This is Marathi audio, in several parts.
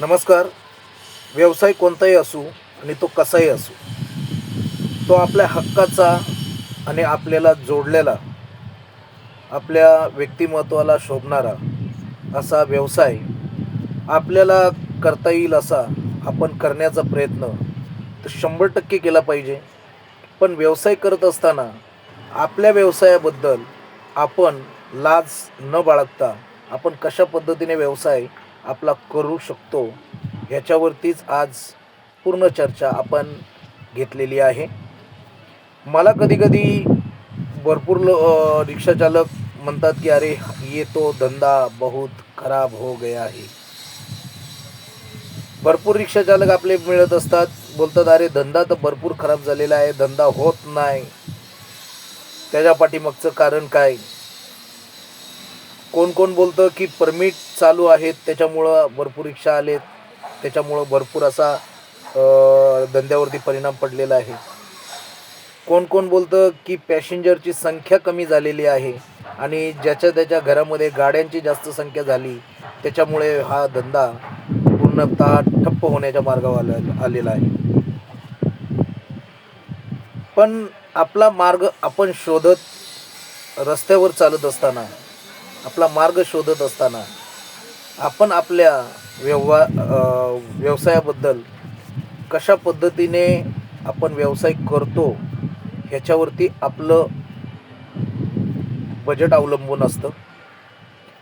नमस्कार. व्यवसाय कोणताही असू आणि तो कसाही असू तो आपल्या हक्काचा आणि आपल्याला जोडलेला आपल्या व्यक्तिमत्वाला शोभणारा असा व्यवसाय आपल्याला करता येईल असा आपण करण्याचा प्रयत्न तर शंभर टक्के केला पाहिजे. पण व्यवसाय करत असताना आपल्या व्यवसायाबद्दल आपण लाज न बाळगता आपण कशा पद्धतीने व्यवसाय आपला करू शकतो ह्याच्यावरतीच आज पूर्ण चर्चा आपण घेतलेली आहे. मला कधी कधी भरपूर ल रिक्षाचालक म्हणतात की अरे ये तो धंदा बहुत खराब हो गया आहे भरपूर रिक्षाचालक आपले मिळत असतात बोलतात अरे धंदा तर भरपूर खराब झालेला आहे धंदा होत नाही. त्याच्या पाठीमागचं कारण काय? कोण कोण बोलतं की परमिट चालू आहेत त्याच्यामुळं भरपूर रिक्षा आलेत त्याच्यामुळं भरपूर असा धंद्यावरती परिणाम पडलेला आहे. कोण कोण बोलतं की पॅसेंजरची संख्या कमी झालेली आहे आणि ज्याच्या त्याच्या घरामध्ये गाड्यांची जास्त संख्या झाली त्याच्यामुळे हा धंदा पूर्णतः ठप्प होण्याच्या मार्गावर आला आलेला आहे. पण आपला मार्ग आपण शोधत रस्त्यावर चालत असताना आपला मार्ग शोधत असताना आपण आपल्या व्यवहार व्यवसायाबद्दल कशा पद्धतीने आपण व्यवसाय करतो ह्याच्यावरती आपलं बजेट अवलंबून असतं.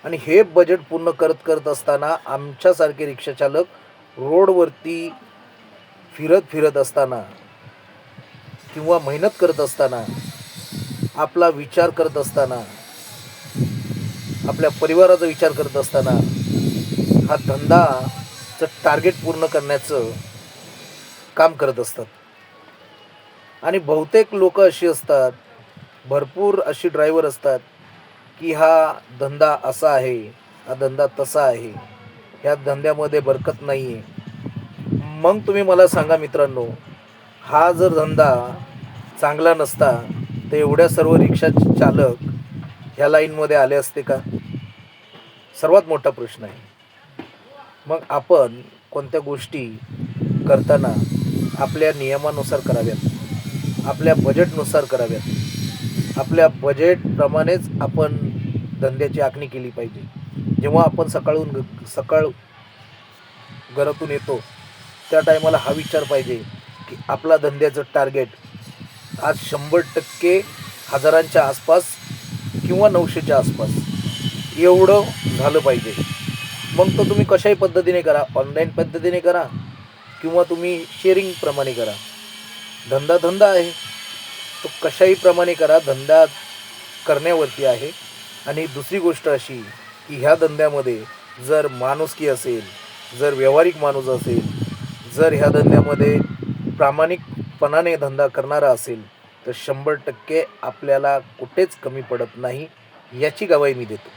आणि हे बजेट पूर्ण करत करत असताना आमच्यासारखे रिक्षाचालक रोडवरती फिरत फिरत असताना किंवा मेहनत करत असताना आपला विचार करत असताना आपल्या परिवाराचा विचार करत असताना हा धंदाचं टार्गेट पूर्ण करण्याचं काम करत असतात. आणि बहुतेक लोक अशी असतात भरपूर अशी ड्रायव्हर असतात की हा धंदा असा आहे हा धंदा तसा आहे ह्या धंद्यामध्ये बरकत नाही आहे मग तुम्ही मला सांगा मित्रांनो हा जर धंदा चांगला नसता तर एवढ्या सर्व रिक्षा चालक ह्या लाईनमध्ये आले असते का? सर्वात मोठा प्रश्न आहे. मग आपण कोणत्या गोष्टी करताना आपल्या नियमानुसार कराव्यात? आपल्या बजेटनुसार कराव्यात? आपल्या बजेटप्रमाणेच आपण धंद्याची आखणी केली पाहिजे. जेव्हा आपण सकाळून सकाळ घरातून येतो त्या टायमाला हा विचार पाहिजे की आपला धंद्याचं टार्गेट आज शंभर टक्के हजारांच्या आसपास किंवा नऊशेच्या आसपास. एवढं झालं पाहिजे. मग तो तुम्ही कशाही पद्धतीने करा. ऑनलाईन पद्धतीने करा. किंवा तुम्ही शेअरिंगप्रमाणे करा. धंदा धंदा आहे. तो कशाही प्रमाणे करा. धंदा करण्यावरती आहे. आणि दुसरी गोष्ट अशी की ह्या धंद्यामध्ये जर माणुसकी असेल जर व्यावहारिक माणूस असेल जर ह्या धंद्यामध्ये प्रामाणिकपणाने धंदा करणारा असेल तर शंभर टक्के आपल्याला कुठेच कमी पडत नाही याची गवाही मी देतो.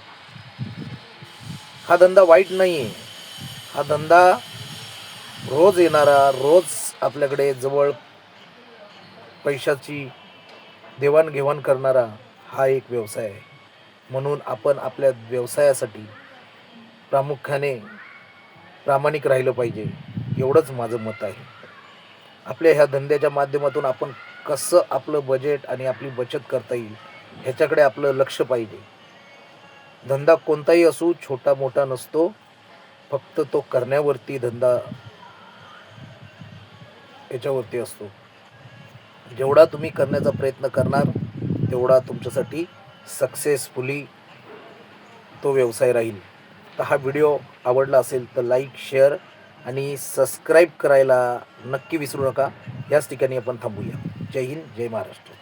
हा धंदा वाईट नाही आहे हा धंदा रोज येणारा रोज आपल्याकडे जवळ पैशाची देवाणघेवाण करणारा हा एक व्यवसाय आहे. म्हणून आपण आपल्या व्यवसायासाठी प्रामुख्याने प्रामाणिक राहिलं पाहिजे एवढंच माझं मत आहे. आपल्या ह्या धंद्याच्या माध्यमातून आपण कसं आपलं बजेट आणि आपली बचत करता येईल ह्याच्याकडे आपलं लक्ष पाहिजे. धंदा कोणताही असू छोटा मोठा नसतो फक्त तो करण्यावरती धंदा याच्यावरती असतो. जेवढा तुम्ही करण्याचा प्रयत्न करणार तेवढा तुमच्यासाठी सक्सेसफुली तो व्यवसाय राहील. तर हा व्हिडिओ आवडला असेल तर लाईक शेअर आणि सबस्क्राईब करायला नक्की विसरू नका. याच ठिकाणी आपण थांबूया. जय हिंद जय महाराष्ट्र.